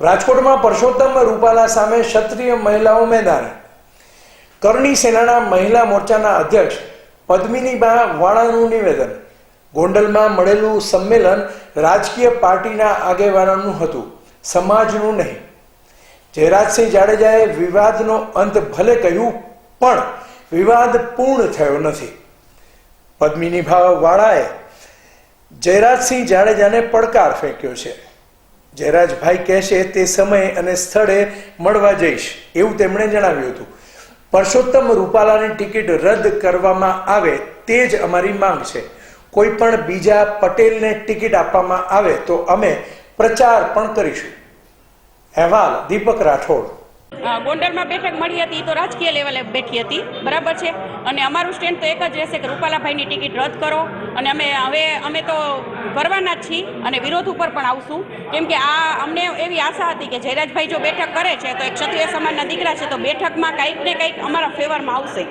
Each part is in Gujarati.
રાજકોટમાં પરસોત્તમ રૂપાલા સામે ક્ષત્રિય મહિલાઓ મેદાન. કરણી સેનાના મહિલા મોરચાના અધ્યક્ષ પદ્મિનીબા વાળાનું નિવેદન. ગોંડલમાં મળેલું સંમેલન રાજકીય પાર્ટીના આગેવાનોનું હતું, સમાજનું નહીં. જયરાજસિંહ જાડેજાએ વિવાદનો અંત ભલે કહ્યું, પણ વિવાદ પૂર્ણ થયો નથી. પદ્મિનીભા વાળાએ જયરાજસિંહ જાડેજાને પડકાર ફેંક્યો છે. જયરાજભાઈ કહેશે તે સમયે અને સ્થળે મળવા જઈશ, એવું તેમણે જણાવ્યું હતું. પરસોત્તમ રૂપાલાની ટિકિટ રદ કરવામાં આવે તે જ અમારી માંગ છે. કોઈ પણ બીજા પટેલને ટિકિટ આપવામાં આવે તો અમે પ્રચાર પણ કરીશું. અહેવાલ, દીપક રાઠોડ. ગોંડલમાં બેઠક મળી હતી તો રાજકીય લેવલે બેઠી હતી. બરાબર છે? અને અમારું સ્ટેન્ડ તો એક જ રહેશે કે રૂપાલાભાઈની ટિકિટ રદ કરો. અને અમે હવે અમે તો કરવાના જ છીએ અને વિરોધ ઉપર પણ આવશું. કેમ કે આ અમને એવી આશા હતી કે જયરાજભાઈ જો બેઠક કરે છે, તો એક ક્ષત્રિય સમાજના દીકરા છે, તો બેઠકમાં કંઈક ને કંઈક અમારા ફેવરમાં આવશે.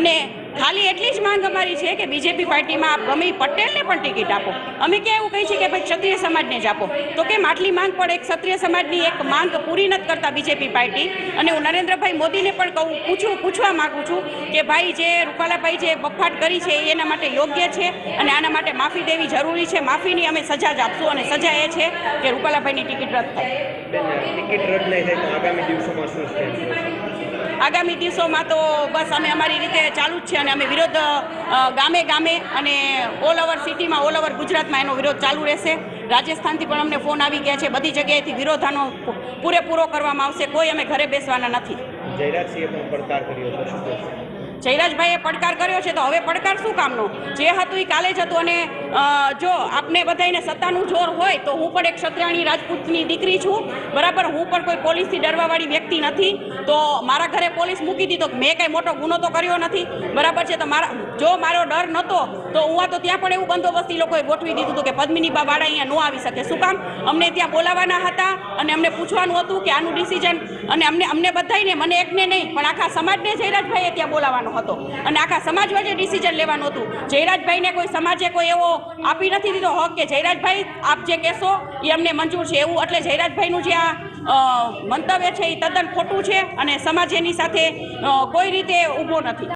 અને ખાલી એટલી જ માંગ અમારી છે કે બીજેપી પાર્ટીમાં ગમે પટેલને પણ ટિકિટ આપો. અમે ક્યાં એવું કહીએ છીએ કે ભાઈ, ક્ષત્રિય સમાજને જ આપો. તો કેમ આટલી માંગ પણ એક ક્ષત્રિય સમાજની એક માંગ પૂરી નથી કરતા બીજેપી પાર્ટી? અને હું નરેન્દ્રભાઈ મોદીને પણ કહું, પૂછું, પૂછવા માંગુ છું કે ભાઈ, જે રૂપાલાભાઈ જે બફાટ કરી છે એના માટે યોગ્ય છે? અને આના માટે માફી દેવી જરૂરી છે? માફીની અમે સજા જ આપશું અને સજા એ છે કે રૂપાલાભાઈની ટિકિટ રદ થાય. ટિકિટ રદ નહીં થાય આગામી દિવસોમાં શું આગામી દિવસોમાં તો બસ અમે અમારી રીતે ચાલુ જ છે અને અમે વિરોધ ગામે ગામે અને ઓલ ઓવર સિટીમાં ઓલ ઓવર ગુજરાતમાં એનો વિરોધ ચાલુ રહેશે. રાજસ્થાનથી પણ અમને ફોન આવી ગયા છે. બધી જગ્યાએથી વિરોધાનો પૂરેપૂરો કરવામાં આવશે. કોઈ અમે ઘરે બેસવાના નથી. જયરાજભાઈએ પડકાર કર્યો છે તો હવે પડકાર શું કામનો? જે હતું એ કાલે જ હતું અને જો આપને બધાને સત્તાનું જોર હોય તો હું પણ એક ક્ષત્રિયાણી રાજપૂતની દીકરી છું. બરાબર હું પણ કોઈ પોલીસથી ડરવાવાળી વ્યક્તિ નથી. તો મારા ઘરે પોલીસ મૂકી દીધો મેં કંઈ મોટો ગુનો તો કર્યો નથી. બરાબર છે, તો મારા જો મારો ડર નહોતો તો હું તો ત્યાં પણ એવું બંદોબસ્ત એ લોકોએ ગોઠવી દીધું હતું કે પદ્મિની બાવાળા અહીંયા ન આવી શકે. શું કામ? અમને ત્યાં બોલાવવાના હતા અને અમને પૂછવાનું હતું કે આનું ડિસિઝન અને અમને અમને બધાને મને એકને નહીં, પણ આખા સમાજને જયરાજભાઈએ ત્યાં બોલાવવાનો હતો. અને આખા સમાજ વચ્ચે ડિસિઝન લેવાનું હતું. જયરાજભાઈને કોઈ સમાજે કોઈ એવો આપી નથી દીધો હક કે જયરાજભાઈ, આપ જે કહેશો એ અમને મંજૂર છે. એવું એટલે જયરાજભાઈનું જે આ મંતવ્ય છે એ તદ્દન ખોટું છે અને સમાજ એની સાથે કોઈ રીતે ઊભો નથી.